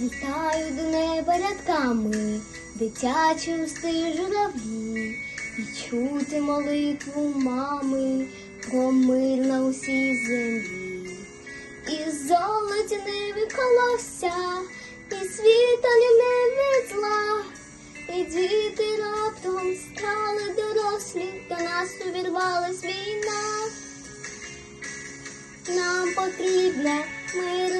Літаю до неба рядками, дитячим стиль журавлі, і чути молитву мами про мир на усій землі. І золотяне колося, і світаню не зла, і діти раптом стали дорослі, до нас увірвалась війна. Нам потрібне мирне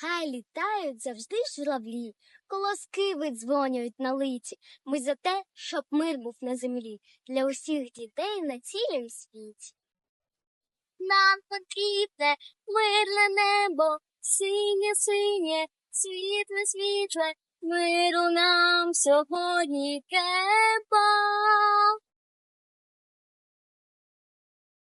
Хай літають завжди журавлі, колоски видзвонюють на литі. Ми за те, щоб мир був на землі для усіх дітей на цілім світі. Нам потрібне мирне небо, синє, синє, світле, світле, миру нам сьогодні треба.